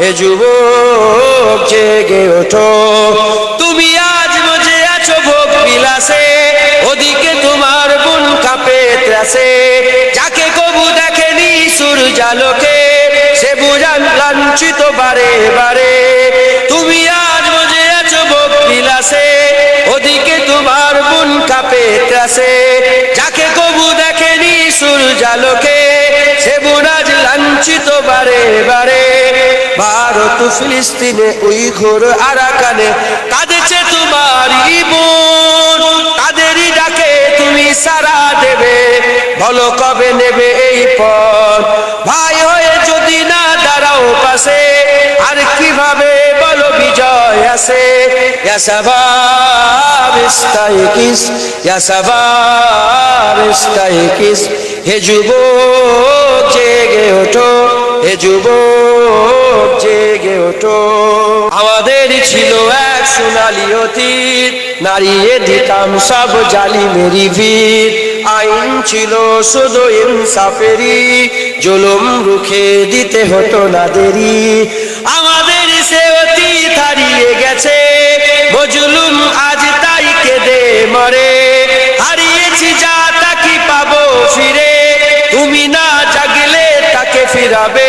হে যুবক জেগে ওঠো। তুমি আজ মজে আছো ভোগ বিলাসে, ওদিকে তোমার বোন কাপে ত্রাসে। যাকে কবু দেখেনি সূর্যালোকে সে বুঝান লাঞ্ছিত বারে বারে। তুমি আজ মজে আছো ভোগ বিলাসে, ওদিকে তোমার বোন কাপে ত্রাসে। যাকে কবু দেখেনি সূর্যালোকে সে বুনাজ লাঞ্ছিত বারে বারে। ভারত ফিলিস্তিনে, ওই ঘোর আরাকানে। কাঁদেছে তোমার বোন, তাদেরই ডাকে তুমি সারা দেবে। বলো কবে নেবে এই পথ? ভাই হয়ে যদি না দাঁড়াও পাশে, আর কীভাবে বলো বিজয় ইস্তাইকিস হে যুবক, জেগে ওঠো, হে যুবক। ওঠো আমাদের ছিল এক সোনালি অতীত। নারিয়ে দিতাম সব জালি মেরি ভিড় আইন ছিল শুধু ইনসাফেরি জুলুম রুখে দিতে হতো না দেরি আমাদের সে অতীত হারিয়ে গেছে। মজলুম আজ তাই কেঁদে মরে। হারিয়েছি যা তাকি পাবো ফিরে। তুমি না জাগলে তাকে ফিরাবে।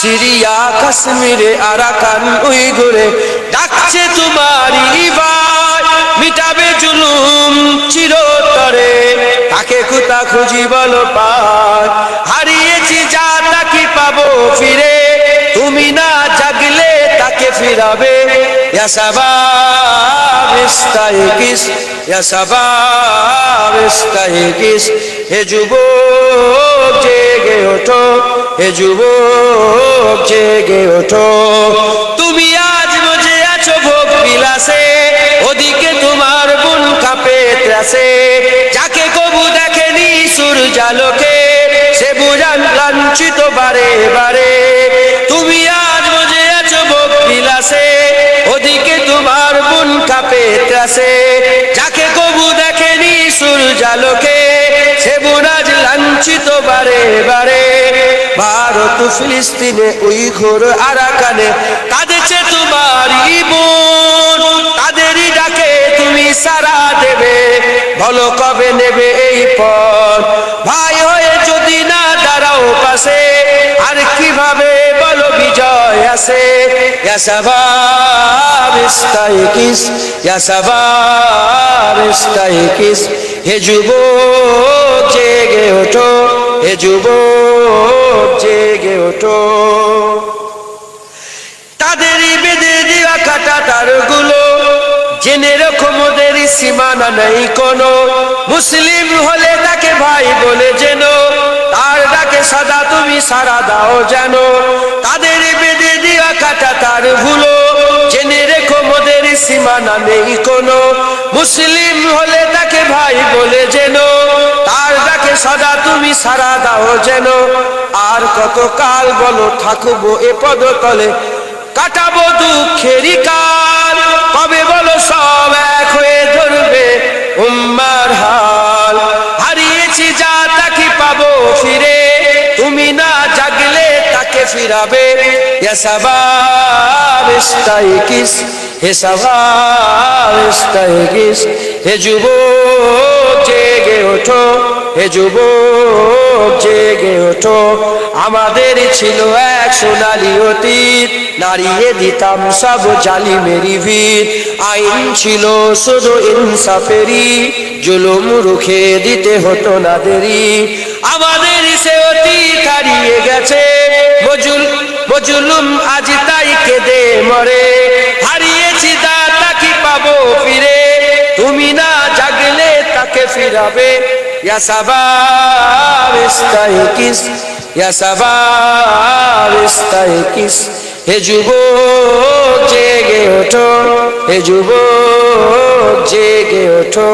সিরিয়া কাশ্মীরে আরাকান উই ঘুরে। ডাকছে তোমারই ভাই মিটাবে জুলুম চিরতরে। তাকে কুতা খুঁজি বলো পায় হারিয়েছি যা তাকে পাবো ফিরে। তুমি না জাগলে তাকে ফিরাবে। ইয়া ইয়া শাবাব ইস্তাইকিস হে যুবক, জেগে ওঠো। হে যুবক জেগে ওঠো। তুমি আজ মজে আছো ভোগ বিলাসে, ওদিকে তোমার বোন কাপে ত্রাসে। যাকে কবু দেখেনি সূর্যালোকে, সে বুঝান লাঞ্ছিত বারে বারে। তুমি আজ মজে আছো ভোগ বিলাসে, ওদিকে তোমার বোন কাপে ত্রাসে। যাকে কবু দেখেনি সূর্যালোকে, সে বুনাজ লাঞ্ছিত বারে বারে। ভারত ফিলিস্তিনে, ওই ঘোর আরাকানে। কাঁদেছে তোমার বোন তাদেরই ডাকে তুমি সারা দেবে। বলো কবে নেবে এই পথ? ভাই হয়ে যদি না দাঁড়াও পাশে, আর কীভাবে বলো বিজয় আসে? ইয়া ইয়া শাবাব ইস্তাইকিস হে যুবক, জেগে ওঠো, হে যুবক। জেগে ওঠো। তাদেরই বেঁধে দেওয়া কাটা তারগুলো, জেনে রকম সীমানা নেই কোনো। মুসলিম হলে তাকে ভাই বলে যেন তার ডাকে সাদা তুমি সারা দাও যেন। তাদের বেঁধে দেওয়া কাটা তার ভুলো জেনে রেখো মোদের সীমানা নেই কোনো। মুসলিম হলে তাকে ভাই বলে যেন সদা তুমি সারা দাও যেন। আর কত কাল বলো থাকব এ পদ পদতলে। কাটাবো দুঃখেরই কাল, কবে বলো সব এক হয়ে ধরবে উম্মার হাল। হারিয়েছি যা তাকে পাবো ফিরে, তুমি না জাগলে তাকে ফিরাবে। ইস্তাইকিস হে ইস্তাইকিস হে যুবক, জেগে ওঠো। হে যুবক, জেগে ওঠো। আমাদের ছিল এক সোনালি অতীত। নারিয়ে দিতাম সব জালি মেরি ভিড় আইন ছিল শুধু ইনসাফেরি জুলুম রুখে দিতে হতো না দেরি আমাদের সে অতীত হারিয়ে গেছে। মজুল মজুলুম আজ তাই কেঁদে মরে। হারিয়েছি দাতা ফিরাবে ইয়া সাবাব ইস্তাইকিস ইয়া সাবাব ইস্তাইকিস হে যুবক, জেগে ওঠো। হে যুবক, জেগে ওঠো।